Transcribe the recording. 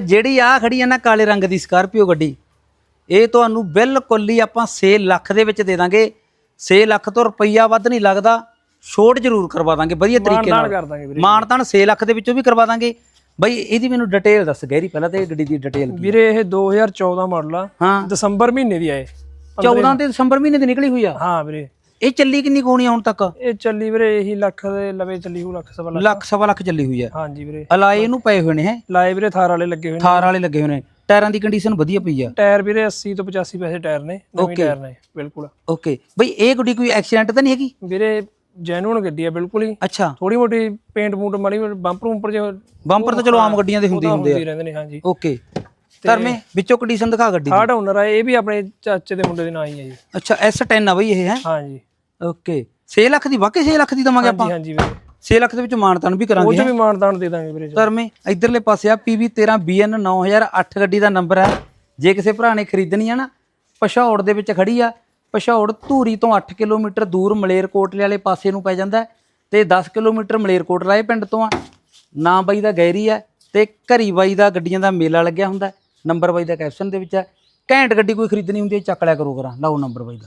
ਜਿਹੜੀ ਆ ਖੜੀ ਆ ਨਾ ਕਾਲੇ ਰੰਗ ਦੀ ਸਕਾਰਪੀਓ ਗੱਡੀ ਇਹ ਤੁਹਾਨੂੰ ਬਿਲਕੁਲ ਹੀ ਆਪਾਂ 6 ਲੱਖ ਦੇ ਵਿੱਚ ਦੇ ਦਾਂਗੇ। 6 ਲੱਖ ਤੋਂ ਰੁਪਈਆ ਵੱਧ ਨਹੀਂ ਲੱਗਦਾ ਛੋਟ ਜ਼ਰੂਰ ਕਰਵਾ ਦਾਂਗੇ ਵਧੀਆ ਤਰੀਕੇ ਨਾਲ। ਕਰ ਦਾਂਗੇ ਵੀਰੇ। ਮਾਨਤਾਨ 6 ਲੱਖ ਦੇ ਵਿੱਚੋਂ ਵੀ ਕਰਵਾ ਦਾਂਗੇ। ਬਈ ਇਹਦੀ ਮੈਨੂੰ ਡਿਟੇਲ ਦੱਸ ਗਹਿਰੀ ਪਹਿਲਾਂ ਤੇ ਇਹ ਗੱਡੀ ਦੀ ਡਿਟੇਲ ਵੀਰੇ ਇਹ 2014 ਮਾਡਲ ਆ। ਹਾਂ। ਦਸੰਬਰ ਮਹੀਨੇ ਦੀ ਆਏ 14 ਤੇ ਦਸੰਬਰ ਮਹੀਨੇ ਦੀ ਨਿਕਲੀ ਹੋਈ ਆ? ਹਾਂ ਵੀਰੇ। ਇਹ ਚੱਲੀ ਕਿੰਨੀ ਕੋਣੀ ਹੁਣ ਤੱਕ? ਇਹ ਚੱਲੀ ਵੀਰੇ ਇਹੀ ਲੱਖ ਦੇ ਲਵੇ ਚੱਲੀ ਹੋ ਲੱਖ ਸਵਾ ਲੱਖ। ਲੱਖ ਸਵਾ ਲੱਖ ਚੱਲੀ ਹੋਈ ਆ। ਹਾਂਜੀ ਵੀਰੇ। ਅਲਾਏ ਇਹਨੂੰ ਪਏ ਹੋਏ ਨੇ ਹੈ? ਲਾਏ ਵੀਰੇ ਥਾਰ ਵਾਲੇ ਲੱਗੇ ਹੋਏ ਨੇ। ਥਾਰ ਵਾਲੇ ਲੱਗੇ ਹੋਏ ਨੇ। ਟਾਇਰਾਂ ਦੀ ਕੰਡੀਸ਼ਨ ਵਧੀਆ ਪਈ ਆ। ਟਾਇਰ ਵੀਰੇ 80 ਤੋਂ 85 ਪੈਸੇ ਟਾਇਰ ਨੇ ਨਵੇਂ. ਟਾਇਰ ਨੇ ਬਿਲਕੁਲ। ਓਕੇ ਬਈ ਇਹ ਗੱਡੀ ਕੋਈ ਐਕਸੀਡੈਂਟ ਤਾਂ ਨਹੀਂ ਹੈਗੀ? ਵੀਰੇ ਜੈਨੂਨ ਗੱਡੀ ਆ ਬਿਲਕੁਲ ਹੀ। ਅੱਛਾ। ਥੋੜੀ ਮੋਟੀ ਪੇਂਟ ਪੂੰਟ ਮਾੜੀ ਬੰਪਰ ਉੱਪਰ ਜੇ ਬੰਪਰ ਤਾਂ ਚਲੋ ਆਮ ਗੱਡੀਆਂ ਦੇ ਹੁੰਦੇ ਹੀ ਹੁੰਦੇ ਆ। ਹੁੰਦੀ ਰਹਿੰਦੇ ਨੇ ਹਾਂਜੀ। ਓਕੇ ਧਰਮੇ ਵਿੱਚੋਂ ਕੰਡੀਸ਼ਨ ਦਿਖਾ ਗੱਡੀ ਦੀ। ਥਰਡ ਓਨਰ ਆ ਇਹ ਵੀ ਆਪਣੇ ਚਾਚੇ ਦੇ ਮੁੰਡੇ ਦੇ ਨਾਂ ਹੀ ਆ ਜੀ। ਅੱਛਾ S10 ਆ ਬਈ ਇਹ ਹੈ? ਹਾਂਜੀ। ਓਕੇ। 6 ਲੱਖ ਦੀ ਵਾਕਈ 6 ਲੱਖ ਦੀ ਦਵਾਂਗੇ ਆਪਾਂ? ਹਾਂਜੀ ਹਾਂਜੀ ਵੀਰੇ। 6 ਲੱਖ ਦੇ ਵਿੱਚ ਮਾਨਤਾਨ ਵੀ ਉਹ ਕਰਾਂਗੇ ਵੀ ਮਾਨਦਾਨ ਦੇ ਦਾਂਗੇ ਵੀਰੇ ਧਰਮੇ ਇਧਰਲੇ ਪਾਸੇ ਆ PV13 BN 9008 ਗੱਡੀ ਦਾ ਨੰਬਰ ਹੈ। ਜੇ ਕਿਸੇ ਭਰਾ ਨੇ ਖਰੀਦਣੀ ਆ ਨਾ ਪਸ਼ੌੜ ਦੇ ਵਿੱਚ ਖੜੀ ਆ। ਪਸ਼ੌੜ ਧੂਰੀ ਤੋਂ 8 ਕਿਲੋਮੀਟਰ ਦੂਰ ਮਲੇਰਕੋਟਲੇ ਵਾਲੇ ਪਾਸੇ ਨੂੰ ਪੈ ਜਾਂਦਾ ਹੈ ਤੇ 10 ਕਿਲੋਮੀਟਰ ਮਲੇਰਕੋਟ ਰਾਏ ਪਿੰਡ ਤੋਂ ਆ। ਨਾਂ ਬਾਈ ਦਾ ਗੈਰੀ ਹੈ ਤੇ ਘਰੀ ਬਾਈ ਦਾ ਗੱਡੀਆਂ ਦਾ ਮੇਲਾ ਲੱਗਿਆ ਹੁੰਦਾ ਹੈ। ਨੰਬਰ ਬਾਈ ਦਾ ਕੈਪਸ਼ਨ ਦੇ ਵਿੱਚ ਹੈ। ਘੈਂਟ ਗੱਡੀ ਕੋਈ ਖਰੀਦਣੀ ਹੁੰਦੀ ਹੈ ਚੱਕ ਲਿਆ ਕਰੋ ਕਰਾਂ ਲਓ ਨੰਬਰ ਬਾਈ ਦਾ।